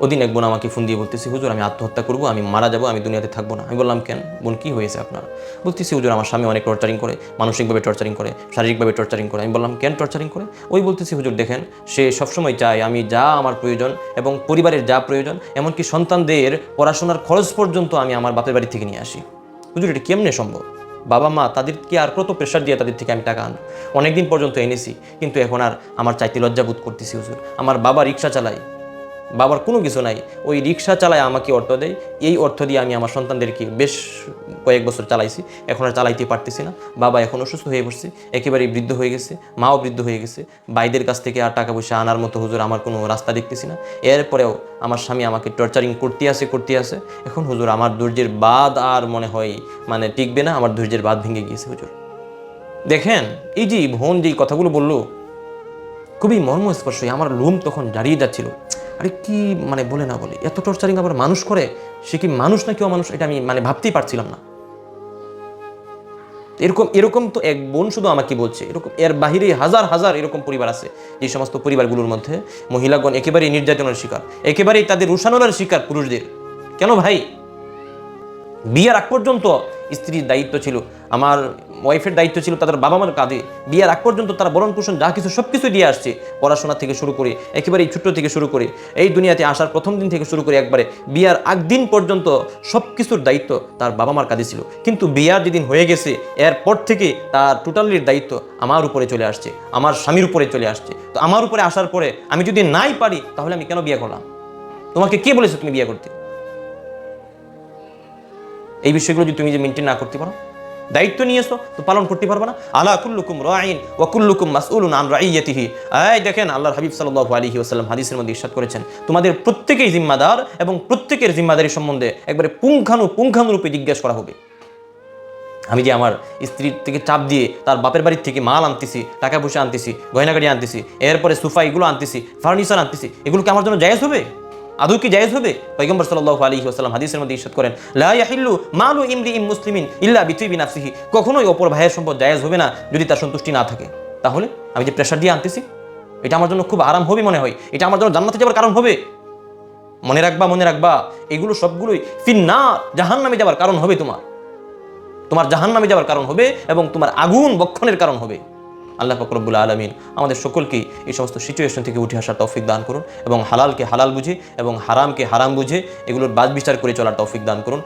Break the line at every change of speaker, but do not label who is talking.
ওদিন এক বোন আমাকে ফোন দিয়ে বলতেছি, হুজুর, আমি আত্মহত্যা করব, আমি মারা যাব, আমি দুনিয়াতে থাকব না। আমি বললাম, কেন? বোন, কী হয়েছে আপনার? বলতেছি, হুজুর, আমার স্বামী অনেক টর্চারিং করে, মানসিকভাবে টর্চারিং করে, শারীরিকভাবে টর্চারিং করে। আমি বললাম, কেন টর্চারিং করে? ওই বলতেছি, হুজুর, দেখেন, সে সবসময় চায় আমি যা আমার প্রয়োজন এবং পরিবারের যা প্রয়োজন, এমনকি সন্তানদের পড়াশোনার খরচ পর্যন্ত আমি আমার বাপের বাড়ি থেকে নিয়ে আসি। হুজুর, এটা কেমনে সম্ভব? বাবা, মা, তাদেরকে আর কত প্রেশার দিয়ে তাদের থেকে আমি টাকা আনব? অনেকদিন পর্যন্ত এনেছি, কিন্তু এখন আর আমার চাইতে লজ্জা বোধ করতেছি, হুজুর। আমার বাবা রিক্সা চালায় বাবার কোনো কিছু নাই। ওই রিক্সা চালায় আমাকে অর্থ দেয়। এই অর্থ দিয়ে আমি আমার সন্তানদেরকে বেশ কয়েক বছর চালাইছি। এখন আর চালাইতে পারতেছি না। বাবা এখন অসুস্থ হয়ে পড়ছে। একেবারেই বৃদ্ধ হয়ে গেছে। মাও বৃদ্ধ হয়ে গেছে। বাইদের কাছ থেকে আর টাকা পয়সা আনার মতো হুজুর আমার কোনো রাস্তা দেখতেছি না। এরপরেও আমার স্বামী আমাকে টর্চারিং করতে আসে করতে আসে এখন হুজুর আমার ধৈর্যের বাদ আর মনে হয় মানে টিকবে না। আমার ধৈর্যের বাদ ভেঙে গিয়েছে হুজুর। দেখেন, এই যে ভন যেই কথাগুলো বলল, খুবই মর্মস্পর্শী। আমার লোম তখন দাঁড়িয়ে যাচ্ছিল। আরে কি মানে বলে না বলে, এত টর্চারিং আবার মানুষ করে, সে কি মানুষ না কেউ মানুষ এটা আমি মানে ভাবতেই পারছিলাম না। এরকম এরকম তো এক বোন শুধু আমাকে বলছে, এরকম এর বাহিরে হাজার হাজার এরকম পরিবার আছে, যে সমস্ত পরিবারগুলোর মধ্যে মহিলাগণ একেবারেই নির্যাতনের শিকার, একেবারেই তাদের রুষানোর শিকার পুরুষদের। কেন ভাই? বিয়ের আগ পর্যন্ত স্ত্রীর দায়িত্ব ছিল, আমার ওয়াইফের দায়িত্ব ছিল তাদের বাবা মার কাঁধে। বিয়ের আগ পর্যন্ত তারা বরণ পোষণ যা কিছু সব কিছু দিয়ে আসছে, পড়াশোনা থেকে শুরু করে, একেবারেই ছোট্ট থেকে শুরু করে, এই দুনিয়াতে আসার প্রথম দিন থেকে শুরু করে একবারে বিয়ার আগ দিন পর্যন্ত সব কিছুর দায়িত্ব তার বাবা মার কাঁধে ছিল। কিন্তু বিয়ার যেদিন হয়ে গেছে, এরপর থেকে তার টোটালির দায়িত্ব আমার উপরে চলে আসছে, আমার স্বামীর উপরে চলে আসছে। তো আমার উপরে আসার পরে আমি যদি নাই পারি, তাহলে আমি কেন বিয়ে করলাম? তোমাকে কে বলেছে তুমি বিয়ে করতে? এই বিষয়গুলো যদি তুমি যে মেনটেন না করতে পারো, দায়িত্ব নিয়েছো, তো পালন করতে পারবে না। আলা কুল্লুকুম রাইন ওয়া কুল্লুকুম মাসউলুন আন রাইয়াতিহি। এই দেখেন, আল্লাহর হাবিব সাল্লাল্লাহু আলাইহি ওয়াসাল্লাম হাদিসের মধ্যে ইরশাদ করেছেন, তোমাদের প্রত্যেকেই জিম্মাদার এবং প্রত্যেকের জিম্মাদারি সম্বন্ধে একবারে পুঙ্খানু পুঙ্খানুরূপে জিজ্ঞেস করা হবে। আমি যে আমার স্ত্রীর থেকে চাপ দিয়ে তার বাপের বাড়ির থেকে মাল আনতেছি, টাকা পয়সা আনতেছি, গয়নাগাড়ি আনতেছি, এরপরে সোফা এগুলো আনতেছি, ফার্নিচার আনতেছি, এগুলো কি আমার জন্য জায়েজ হবে? আদৌ কি জায়েজ হবে? পয়গম্বর সাল্লাল্লাহু আলাইহি ওয়াসাল্লাম হাদিসের মধ্যে ইরশাদ করেন, লা ইয়াহিল্লু মালু ইমরি ইম মুসলিমিন ইল্লা বিতিবি নাফসিহি। কখনোই অপর ভাইয়ের সম্পদ জায়েজ হবে না যদি তার সন্তুষ্টি না থাকে। তাহলে আমি যে প্রেশার দিয়ে আনতেছি, এটা আমার জন্য খুব আরাম হবে মনে হয়। এটা আমার জন্য জান্নাতে যাওয়ার কারণ হবে। মনে রাখবা মনে রাখবা, এগুলো সবগুলোই ফিন্না জাহান্নামে যাওয়ার কারণ হবে তোমার। তোমার জাহান্নামে যাওয়ার কারণ হবে এবং তোমার আগুন বক্ষণের কারণ হবে। আল্লাহ ফকরবুল আলমিন আমাদের সকলকে এই সমস্ত সিচুয়েশন থেকে উঠে আসার তৌফিক দান করুন এবং হালালকে হালাল বুঝে এবং হারামকে হারাম বুঝে এগুলোর বাজ বিচার করে চলার তৌফিক দান করুন।